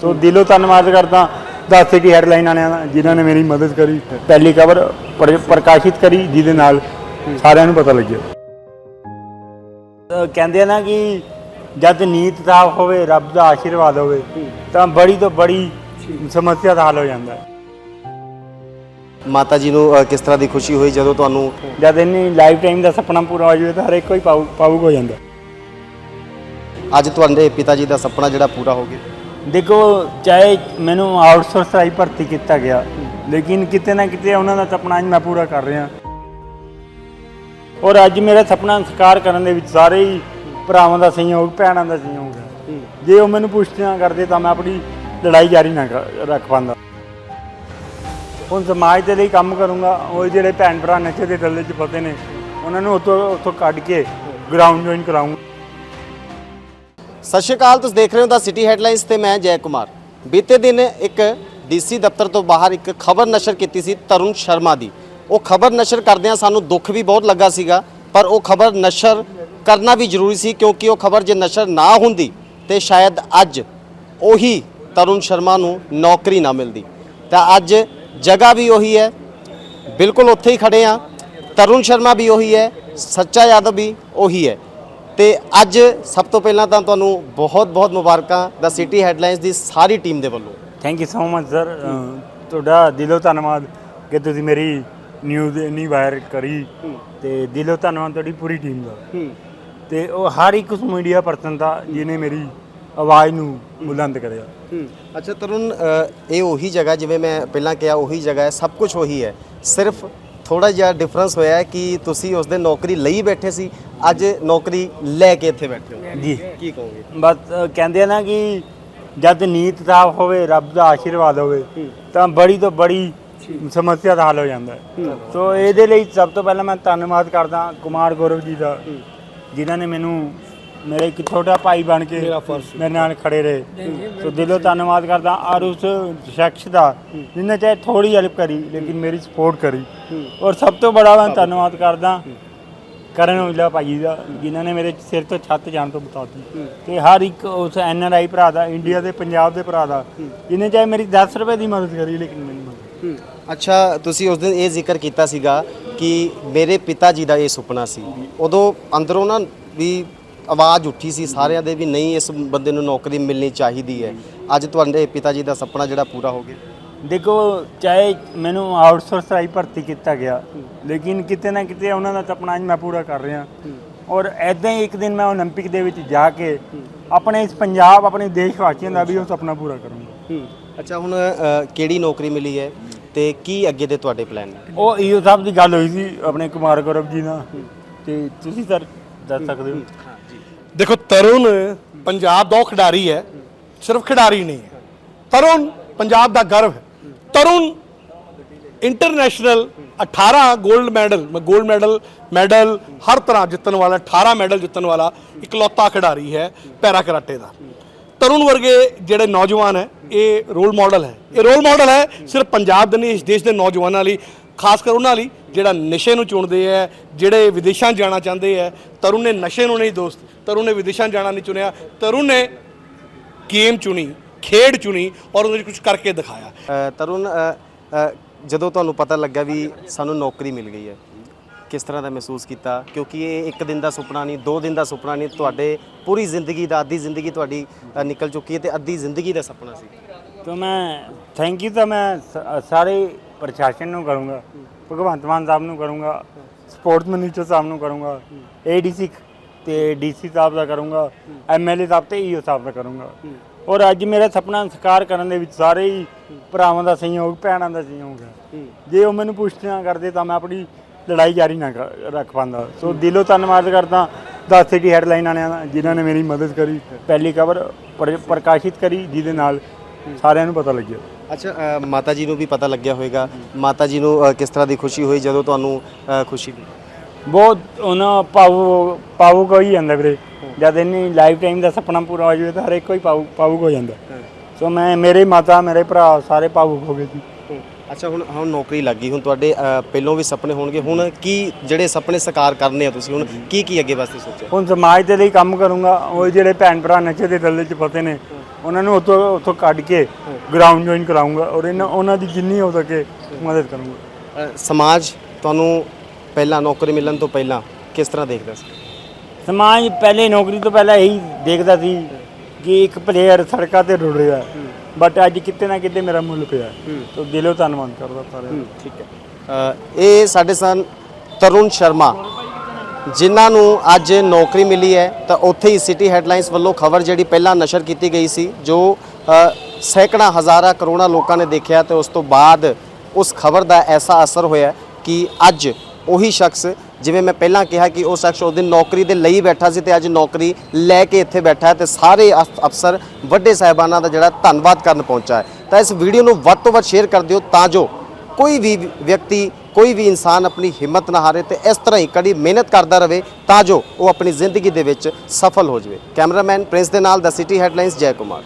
ਸੋ ਦਿਲੋਂ ਧੰਨਵਾਦ ਕਰਦਾ। ਦੱਸ ਸਿਟੀ ਹੈਡਲਾਈਨ ਵਾਲਿਆਂ ਦਾ ਜਿਨ੍ਹਾਂ ਨੇ ਮੇਰੀ ਮਦਦ ਕਰੀ ਪਹਿਲੀ ਖਬਰ ਪ੍ਰਕਾਸ਼ਿਤ ਕਰੀ ਜਿਹਦੇ ਨਾਲ ਸਾਰਿਆਂ ਨੂੰ ਪਤਾ ਲੱਗਿਆ। ਕਹਿੰਦੇ ਆ ਨਾ ਕਿ ਜਦ ਨੀਤ ਸਾਫ਼ ਹੋਵੇ ਰੱਬ ਦਾ ਆਸ਼ੀਰਵਾਦ ਹੋਵੇ ਤਾਂ ਬੜੀ ਤੋਂ ਬੜੀ ਸਮੱਸਿਆ ਦਾ ਹੱਲ ਹੋ ਜਾਂਦਾ। ਹੈ ਮਾਤਾ ਜੀ ਨੂੰ ਕਿਸ ਤਰ੍ਹਾਂ ਦੀ ਖੁਸ਼ੀ ਹੋਈ ਜਦੋਂ ਤੁਹਾਨੂੰ ਜਦ ਇੰਨੀ ਲਾਈਫ ਟਾਈਮ ਦਾ ਸੁਪਨਾ ਪੂਰਾ ਹੋ ਜਾਵੇ ਤਾਂ ਹਰ ਇੱਕ ਕੋਈ ਭਾਵੁਕ ਹੋ ਜਾਂਦਾ। ਅੱਜ ਤੁਹਾਡੇ ਪਿਤਾ ਜੀ ਦਾ ਸੁਪਨਾ ਜਿਹੜਾ ਪੂਰਾ ਹੋ ਗਿਆ। ਦੇਖੋ, ਚਾਹੇ ਮੈਨੂੰ ਆਊਟਸੋਰਸ ਰਾਹੀਂ ਭਰਤੀ ਕੀਤਾ ਗਿਆ, ਲੇਕਿਨ ਕਿਤੇ ਨਾ ਕਿਤੇ ਉਹਨਾਂ ਦਾ ਸੁਪਨਾ ਅੱਜ ਮੈਂ ਪੂਰਾ ਕਰ ਰਿਹਾ। ਔਰ ਅੱਜ ਮੇਰਾ ਸੁਪਨਾ ਸਾਕਾਰ ਕਰਨ ਦੇ ਵਿੱਚ ਸਾਰੇ ਹੀ ਭਰਾਵਾਂ ਦਾ ਸਹਿਯੋਗ, ਭੈਣਾਂ ਦਾ ਸਹਿਯੋਗ ਹੈ। ਜੇ ਉਹ ਮੈਨੂੰ ਪੁੱਛਣਾ ਕਰਦੇ ਤਾਂ ਮੈਂ ਆਪਣੀ ਲੜਾਈ ਜਾਰੀ ਨਾ ਕਰ- ਰੱਖ ਪਾਉਂਦਾ। ਹੁਣ ਸਮਾਜ ਦੇ ਲਈ ਕੰਮ ਕਰੂੰਗਾ, ਉਹ ਜਿਹੜੇ ਭੈਣ ਭਰਾ ਨਸ਼ੇ ਦੇ ਦਲਦਲ 'ਚ ਫਸੇ ਨੇ, ਉਹਨਾਂ ਨੂੰ ਉੱਥੋਂ ਉੱਥੋਂ ਕੱਢ ਕੇ ਗਰਾਊਂਡ ਜੁਆਇਨ ਕਰਾਉਂਗਾ ਸਤਿ ਸ਼੍ਰੀ ਅਕਾਲ, ਤੁਸੀਂ ਦੇਖ ਰਹੇ ਹੋ ਦਾ ਸਿਟੀ ਹੈਡਲਾਈਨਸ ਤੇ ਮੈਂ ਜੈ ਕੁਮਾਰ। ਬੀਤੇ ਦਿਨ ਇੱਕ ਡੀਸੀ ਦਫ਼ਤਰ ਤੋਂ ਬਾਹਰ ਇੱਕ ਖਬਰ ਨਸ਼ਰ ਕੀਤੀ ਸੀ ਤਰੁਣ ਸ਼ਰਮਾ ਦੀ। ਉਹ ਖਬਰ ਨਸ਼ਰ ਕਰਦਿਆਂ ਸਾਨੂੰ ਦੁੱਖ ਵੀ ਬਹੁਤ ਲੱਗਾ ਸੀਗਾ, ਪਰ ਉਹ ਖਬਰ ਨਸ਼ਰ ਕਰਨਾ ਵੀ ਜ਼ਰੂਰੀ ਸੀ ਕਿਉਂਕਿ ਉਹ ਖਬਰ ਜੇ ਨਸ਼ਰ ਨਾ ਹੁੰਦੀ ਤੇ ਸ਼ਾਇਦ ਅੱਜ ਉਹੀ ਤਰੁਣ ਸ਼ਰਮਾ ਨੂੰ ਨੌਕਰੀ ਨਾ ਮਿਲਦੀ। ਤਾਂ ਅੱਜ ਜਗ੍ਹਾ ਵੀ ਉਹੀ ਹੈ, ਬਿਲਕੁਲ ਉੱਥੇ ਹੀ ਖੜੇ ਆ ਤਰੁਣ ਸ਼ਰਮਾ ਵੀ ਉਹੀ ਹੈ, ਸੱਚਾ ਯਾਦਵ ਵੀ ਉਹੀ ਹੈ। ਤੇ ਅੱਜ ਸਭ ਤੋਂ ਪਹਿਲਾਂ ਤਾਂ ਤੁਹਾਨੂੰ ਬਹੁਤ ਬਹੁਤ ਮੁਬਾਰਕਾਂ ਦਾ ਸਿਟੀ ਹੈਡਲਾਈਨਸ ਦੀ ਸਾਰੀ ਟੀਮ ਦੇ ਵੱਲੋਂ। Thank you so much sir ਤੁਹਾਡਾ ਦਿਲੋਂ ਧੰਨਵਾਦ ਕਿ ਤੁਸੀਂ ਮੇਰੀ ਨਿਊਜ਼ ਇੰਨੀ ਵਾਇਰ ਕਰੀ ਤੇ ਦਿਲੋਂ ਧੰਨਵਾਦ ਤੁਹਾਡੀ ਪੂਰੀ ਟੀਮ ਦਾ। ਤੇ ਉਹ ਹਰ ਇੱਕ ਉਸ ਮੀਡੀਆ ਪਰਸਨ ਦਾ ਜਿਹਨੇ ਮੇਰੀ ਆਵਾਜ਼ ਨੂੰ ਬੁਲੰਦ ਕਰਿਆ। ਅੱਛਾ ਤਰੁਣ ਇਹ ਉਹੀ ਜਗ੍ਹਾ ਜਿਵੇਂ ਮੈਂ ਪਹਿਲਾਂ ਕਿਹਾ ਉਹੀ ਜਗ੍ਹਾ ਹੈ ਸਭ ਕੁਝ ਉਹੀ ਹੈ। ਸਿਰਫ ਥੋੜਾ ਜਿਹਾ ਡਿਫਰੈਂਸ ਹੋਇਆ ਕਿ ਤੁਸੀਂ ਉਸ ਦਿਨ ਨੌਕਰੀ ਲਈ ਬੈਠੇ ਸੀ ਅੱਜ ਨੌਕਰੀ ਲੈ ਕੇ ਇੱਥੇ ਬੈਠੇ ਹੋ। ਜੀ। ਕੀ ਕਹੋਗੇ? ਬਸ ਅ, ਕਹਿੰਦੇ ਆ ਨਾ ਕਿ ਜਦ ਨੀਤ ਸਾਫ਼ ਹੋਵੇ ਰੱਬ ਦਾ ਆਸ਼ੀਰਵਾਦ ਹੋਵੇ ਤਾਂ ਬੜੀ ਤੋਂ ਬੜੀ ਸਮੱਸਿਆ ਦਾ ਹੱਲ ਹੋ ਜਾਂਦਾ ਹੈ। ਸੋ ਇਹਦੇ ਲਈ ਸਭ ਤੋਂ ਪਹਿਲਾਂ ਮੈਂ ਧੰਨਵਾਦ ਕਰਦਾ ਕੁਮਾਰ ਗੌਰਵ ਜੀ ਦਾ ਜਿਨ੍ਹਾਂ ਨੇ ਮੈਨੂੰ ਮੇਰੇ ਇੱਕ ਛੋਟਾ ਭਾਈ ਬਣ ਕੇ ਮੇਰੇ ਨਾਲ ਖੜੇ ਰਹੇ। ਸੋ ਦਿਲੋਂ ਧੰਨਵਾਦ ਕਰਦਾ ਔਰ ਉਸ ਸ਼ਖਸ ਦਾ ਜਿਨੇ ਚਾਹੇ ਥੋੜੀ ਹੈਲਪ ਕਰੀ ਲੇਕਿਨ ਮੇਰੀ ਸਪੋਰਟ ਕਰੀ। ਔਰ ਸਭ ਤੋਂ ਬੜਾ ਮੈਂ ਧੰਨਵਾਦ ਕਰਦਾ ਕਰਨ ਔਜਲਾ ਭਾਈ ਦਾ ਜਿਨ੍ਹਾਂ ਨੇ ਮੇਰੇ ਸਿਰ ਤੋਂ ਛੱਤ ਜਾਣ ਤੋਂ ਬਤਾਤੀ ਤੇ ਹਰ ਇੱਕ ਉਸ ਐਨ ਆਰ ਆਈ ਭਰਾ ਦਾ ਇੰਡੀਆ ਦੇ ਪੰਜਾਬ ਦੇ ਭਰਾ ਦਾ ਜਿਨੇ ਚਾਹੇ ਮੇਰੀ 10 ਰੁਪਏ ਦੀ ਮਦਦ ਕਰੀ ਲੇਕਿਨ ਮੈਨੂੰ ਅੱਛਾ ਤੁਸੀਂ ਉਸ ਦਿਨ ਇਹ ਜ਼ਿਕਰ ਕੀਤਾ ਸੀਗਾ ਕਿ ਮੇਰੇ ਪਿਤਾ ਜੀ ਦਾ ਇਹ ਸੁਪਨਾ ਸੀ। ਉਦੋਂ ਅੰਦਰੋਂ ਨਾ ਵੀ ਆਵਾਜ਼ ਉੱਠੀ ਸੀ ਸਾਰਿਆਂ ਦੇ ਵੀ ਨਹੀਂ ਇਸ ਬੰਦੇ ਨੂੰ ਨੌਕਰੀ ਮਿਲਣੀ ਚਾਹੀਦੀ ਹੈ ਅੱਜ ਤੁਹਾਡੇ ਪਿਤਾ ਜੀ ਦਾ ਸੁਪਨਾ ਜਿਹੜਾ ਪੂਰਾ ਹੋ ਗਿਆ ਦੇਖੋ ਚਾਹੇ ਮੈਨੂੰ ਆਊਟਸੋਰਸ ਰਾਈ ਭਰਤੀ ਕੀਤਾ ਗਿਆ ਲੇਕਿਨ ਕਿਤੇ ਨਾ ਕਿਤੇ ਉਹਨਾਂ ਦਾ ਸੁਪਨਾ ਅੱਜ ਮੈਂ ਪੂਰਾ ਕਰ ਰਿਹਾ ਔਰ ਐਦਾਂ ਹੀ ਇੱਕ ਦਿਨ ਮੈਂ 올림픽 ਦੇ ਵਿੱਚ ਜਾ ਕੇ ਆਪਣੇ ਇਸ ਪੰਜਾਬ ਆਪਣੇ ਦੇਸ਼ ਵਾਸੀਆਂ ਦਾ ਵੀ ਉਹ ਸੁਪਨਾ ਪੂਰਾ ਕਰੂੰਗਾ ਅੱਛਾ ਹੁਣ ਅ, ਕਿਹੜੀ ਨੌਕਰੀ ਮਿਲੀ ਹੈ ਤੇ ਕੀ ਅੱਗੇ ਦੇ ਤੁਹਾਡੇ ਪਲਾਨ ਨੇ ਉਹ ਈਓ ਸਾਹਿਬ ਦੀ ਗੱਲ ਹੋਈ ਸੀ ਆਪਣੇ ਕੁਮਾਰ ਗੌਰਵ ਜੀ ਨਾਲ ਤੇ ਤੁਸੀਂ ਸਰ ਦੱਸ ਸਕਦੇ ਹੋ ਦੇਖੋ ਤਰੁਣ ਪੰਜਾਬ ਦਾ ਖਿਡਾਰੀ ਹੈ, ਸਿਰਫ ਖਿਡਾਰੀ ਨਹੀਂ ਹੈ। ਤਰੁਣ ਪੰਜਾਬ ਦਾ ਗਰਵ ਹੈ। ਤਰੁਣ ਇੰਟਰਨੈਸ਼ਨਲ 18 골ਡ ਮੈਡਲ ਮੈਂ 골ਡ ਮੈਡਲ ਮੈਡਲ ਹਰ ਤਰ੍ਹਾਂ ਜਿੱਤਣ ਵਾਲਾ 18 ਮੈਡਲ ਜਿੱਤਣ ਵਾਲਾ ਇਕਲੌਤਾ ਖਿਡਾਰੀ ਹੈ ਪੈਰਾ ਕਰਾਟੇ ਦਾ। ਤਰੁਣ ਵਰਗੇ ਜਿਹੜੇ ਨੌਜਵਾਨ ਹੈ, ਇਹ ਰੋਲ ਮਾਡਲ ਹੈ। ਇਹ ਰੋਲ ਮਾਡਲ ਹੈ ਸਿਰਫ ਪੰਜਾਬ ਦੇ ਨਹੀਂ, ਇਸ ਦੇਸ਼ ਦੇ ਨੌਜਵਾਨਾਂ ਲਈ ਖਾਸ ਕਰ ਉਹਨਾਂ ਲਈ ਜਿਹੜਾ ਨਸ਼ੇ ਨੂੰ ਚੁਣਦੇ ਐ ਜਿਹੜੇ ਵਿਦੇਸ਼ਾਂ ਜਾਣਾ ਚਾਹੁੰਦੇ ਐ ਤਰੁਣ ਨੇ ਨਸ਼ੇ ਨੂੰ ਨਹੀਂ ਦੋਸਤ ਤਰੁਣ ਨੇ ਵਿਦੇਸ਼ਾਂ ਜਾਣਾ ਨਹੀਂ ਚੁਣਿਆ। ਤਰੁਣ ਨੇ ਗੇਮ ਚੁਣੀ ਖੇਡ ਚੁਣੀ ਔਰ ਉਹਦੇ ਕੁਝ ਕਰਕੇ ਦਿਖਾਇਆ। ਤਰੁਣ ਜਦੋਂ ਤੁਹਾਨੂੰ ਪਤਾ ਲੱਗਾ ਵੀ ਸਾਨੂੰ ਨੌਕਰੀ ਮਿਲ ਗਈ ਹੈ ਕਿਸ ਤਰ੍ਹਾਂ ਦਾ ਮਹਿਸੂਸ ਕੀਤਾ? ਕਿਉਂਕਿ ਇਹ ਇੱਕ ਦਿਨ ਦਾ ਸੁਪਨਾ ਨਹੀਂ ਦੋ ਦਿਨ ਦਾ ਸੁਪਨਾ ਨਹੀਂ ਤੁਹਾਡੇ ਪੂਰੀ ਜ਼ਿੰਦਗੀ ਦਾ ਅੱਧੀ ਜ਼ਿੰਦਗੀ ਤੁਹਾਡੀ ਨਿਕਲ ਚੁੱਕੀ ਹੈ ਤੇ ਅੱਧੀ ਜ਼ਿੰਦਗੀ ਦਾ ਸੁਪਨਾ ਸੀ। ਤਾਂ ਮੈਂ ਥੈਂਕ ਯੂ ਤਾਂ ਮੈਂ ਸਾਰੇ ਪ੍ਰਸ਼ਾਸਨ ਨੂੰ ਕਰੂੰਗਾ, ਭਗਵੰਤ ਮਾਨ ਸਾਹਿਬ ਨੂੰ ਕਰੂੰਗਾ ਸਪੋਰਟਸ ਮਿਨਿਸਟਰ ਸਾਹਿਬ ਨੂੰ ਕਰੂੰਗਾ ਏਡੀਸੀ ਤੇ ਡੀਸੀ ਸਾਹਿਬ ਦਾ ਕਰੂੰਗਾ ਐਮਐਲਏ ਸਾਹਿਬ ਤੇ ਈਓ ਸਾਹਿਬ ਦਾ ਕਰੂੰਗਾ। ਔਰ ਅੱਜ ਮੇਰਾ ਸੁਪਨਾ ਸੰਸਕਾਰ ਕਰਨ ਦੇ ਵਿੱਚ ਸਾਰੇ ਹੀ ਭਰਾਵਾਂ ਦਾ ਸਹਿਯੋਗ, ਭੈਣਾਂ ਦਾ ਸਹਿਯੋਗ ਹੈ। ਜੇ ਉਹ ਮੈਨੂੰ ਪੁੱਛਣਾ ਕਰਦੇ ਤਾਂ ਮੈਂ ਆਪਣੀ ਲੜਾਈ ਜਾਰੀ ਨਾ ਰੱਖ ਪਾਉਂਦਾ। ਸੋ ਦਿਲੋਂ ਧੰਨਵਾਦ ਕਰਦਾ ਦਾ ਸਿਟੀ ਹੈਡਲਾਈਨ ਵਾਲਿਆਂ ਦਾ, ਜਿਨ੍ਹਾਂ ਨੇ ਮੇਰੀ ਮਦਦ ਕਰੀ, ਪਹਿਲੀ ਖਬਰ ਪ੍ਰਕਾਸ਼ਿਤ ਕਰੀ, ਜਿਹਦੇ ਨਾਲ ਸਾਰਿਆਂ ਨੂੰ ਪਤਾ ਲੱਗਿਆ। ਅੱਛਾ ਅ, ਮਾਤਾ ਜੀ ਨੂੰ ਵੀ ਪਤਾ ਲੱਗਿਆ ਹੋਵੇਗਾ। ਮਾਤਾ ਜੀ ਨੂੰ ਅ, ਕਿਸ ਤਰ੍ਹਾਂ ਦੀ ਖੁਸ਼ੀ ਹੋਈ ਜਦੋਂ ਤੁਹਾਨੂੰ ਅ, ਖੁਸ਼ੀ ਮਿਲੀ? ਬਹੁਤ ਉਹਨਾਂ ਭਾਵੁਕ ਹੋ ਹੀ ਜਾਂਦਾ ਵੀਰੇ। ਜਦ ਇੰਨੀ ਲਾਈਫ ਟਾਈਮ ਦਾ ਸੁਪਨਾ ਪੂਰਾ ਹੋ ਜਾਵੇ ਤਾਂ ਹਰ ਇੱਕ ਕੋਈ ਭਾਵੁਕ ਭਾਵੁਕ ਹੋ ਜਾਂਦਾ। ਸੋ ਮੈਂ ਮੇਰੇ ਮਾਤਾ ਮੇਰੇ ਭਰਾ ਸਾਰੇ ਭਾਵੁਕ ਹੋ ਗਏ ਸੀ। ਅੱਛਾ ਹੁਣ ਹੁਣ ਨੌਕਰੀ ਲੱਗ ਗਈ। ਹੁਣ ਤੁਹਾਡੇ ਅ, ਪਹਿਲੋਂ ਵੀ ਸੁਪਨੇ ਹੋਣਗੇ। ਹੁਣ ਕੀ ਜਿਹੜੇ ਸੁਪਨੇ ਸਾਕਾਰ ਕਰਨੇ ਆ ਤੁਸੀਂ ਹੁਣ ਕੀ ਕੀ ਅੱਗੇ ਵਾਸਤੇ ਸੋਚਿਆ? ਹੁਣ ਸਮਾਜ ਦੇ ਲਈ ਕੰਮ ਕਰੂੰਗਾ। ਉਹ ਜਿਹੜੇ ਭੈਣ ਭਰਾ ਨਸ਼ੇ ਦੇ ਦਲਦਲ 'ਚ ਫਸੇ ਨੇ ਉਹਨਾਂ ਨੂੰ ਉੱਥੋਂ ਉੱਥੋਂ ਕੱਢ ਕੇ ਗਰਾਊਂਡ ਜੁਆਇਨ ਕਰਾਉਂਗਾ ਔਰ ਇਹਨਾਂ ਉਹਨਾਂ ਦੀ ਜਿੰਨੀ ਹੋ ਸਕੇ ਮਦਦ ਕਰੂੰਗਾ। ਅ, ਸਮਾਜ ਤੁਹਾਨੂੰ ਪਹਿਲਾਂ ਨੌਕਰੀ ਮਿਲਣ ਤੋਂ ਪਹਿਲਾਂ ਕਿਸ ਤਰ੍ਹਾਂ ਦੇਖਦਾ ਸੀ? ਸਮਾਜ ਪਹਿਲੇ ਨੌਕਰੀ ਤੋਂ ਪਹਿਲਾਂ ਇਹੀ ਦੇਖਦਾ ਸੀ ਕਿ ਇੱਕ ਪਲੇਅਰ ਸੜਕਾਂ ਤੇ ਰੁੜ ਰਿਹਾ। ਬਟ ਅੱਜ ਕਿਤੇ ਨਾ ਕਿਤੇ ਮੇਰਾ ਮੁੱਲ ਪਿਆ। ਤਾਂ ਦਿਲੋਂ ਧੰਨਵਾਦ ਕਰਦਾ ਸਾਰਿਆਂ ਦਾ ਠੀਕ ਹੈ। ਅ, ਇਹ ਸਾਡੇ ਸਨ ਤਰੁਣ ਸ਼ਰਮਾ ਜਿਨ੍ਹਾਂ ਨੂੰ ਅੱਜ ਨੌਕਰੀ ਮਿਲੀ ਹੈ ਤਾਂ ਉੱਥੇ ਹੀ ਸਿਟੀ ਹੈਡਲਾਈਨਸ ਵੱਲੋਂ ਖਬਰ ਜਿਹੜੀ ਪਹਿਲਾਂ ਨਸ਼ਰ ਕੀਤੀ ਗਈ ਸੀ ਜੋ ਅ, ਸੈਂਕੜਾ ਹਜ਼ਾਰਾਂ ਕਰੋੜਾਂ ਲੋਕਾਂ ਨੇ ਦੇਖਿਆ ਤੇ ਉਸ ਤੋਂ ਬਾਅਦ ਉਸ ਖਬਰ ਦਾ ਐਸਾ ਅਸਰ ਹੋਇਆ ਕਿ ਅੱਜ ਉਹੀ ਸ਼ਖਸ ਜਿਵੇਂ ਮੈਂ ਪਹਿਲਾਂ ਕਿਹਾ ਕਿ ਉਹ ਸ਼ਖਸ ਉਸ ਦਿਨ ਨੌਕਰੀ ਦੇ ਲਈ ਬੈਠਾ ਸੀ ਤੇ ਅੱਜ ਨੌਕਰੀ ਲੈ ਕੇ ਇੱਥੇ ਬੈਠਾ ਹੈ ਤੇ ਸਾਰੇ ਅਫ- ਅਫਸਰ ਵੱਡੇ ਸਾਹਿਬਾਨਾਂ ਦਾ ਜਿਹੜਾ ਧੰਨਵਾਦ ਕਰਨ ਪਹੁੰਚਾ ਹੈ। ਤਾਂ ਇਸ ਵੀਡੀਓ ਨੂੰ ਵੱਧ ਤੋਂ ਵੱਧ ਸ਼ੇਅਰ ਕਰ ਦਿਓ ਤਾਂ ਜੋ ਕੋਈ ਵੀ ਵਿਅਕਤੀ ਕੋਈ ਵੀ ਇਨਸਾਨ ਆਪਣੀ ਹਿੰਮਤ ਨਾ ਹਾਰੇ ਤੇ ਇਸ ਤਰ੍ਹਾਂ ਹੀ ਕੜੀ ਮਿਹਨਤ ਕਰਦਾ ਰਹੇ ਤਾਂ ਜੋ ਉਹ ਆਪਣੀ ਜ਼ਿੰਦਗੀ ਦੇ ਵਿੱਚ ਸਫਲ ਹੋ ਜਾਵੇ। ਕੈਮਰਾਮੈਨ ਪ੍ਰਿੰਸ ਦੇ ਨਾਲ ਦ ਸਿਟੀ ਹੈਡਲਾਈਨਸ ਜੈ ਕੁਮਾਰ।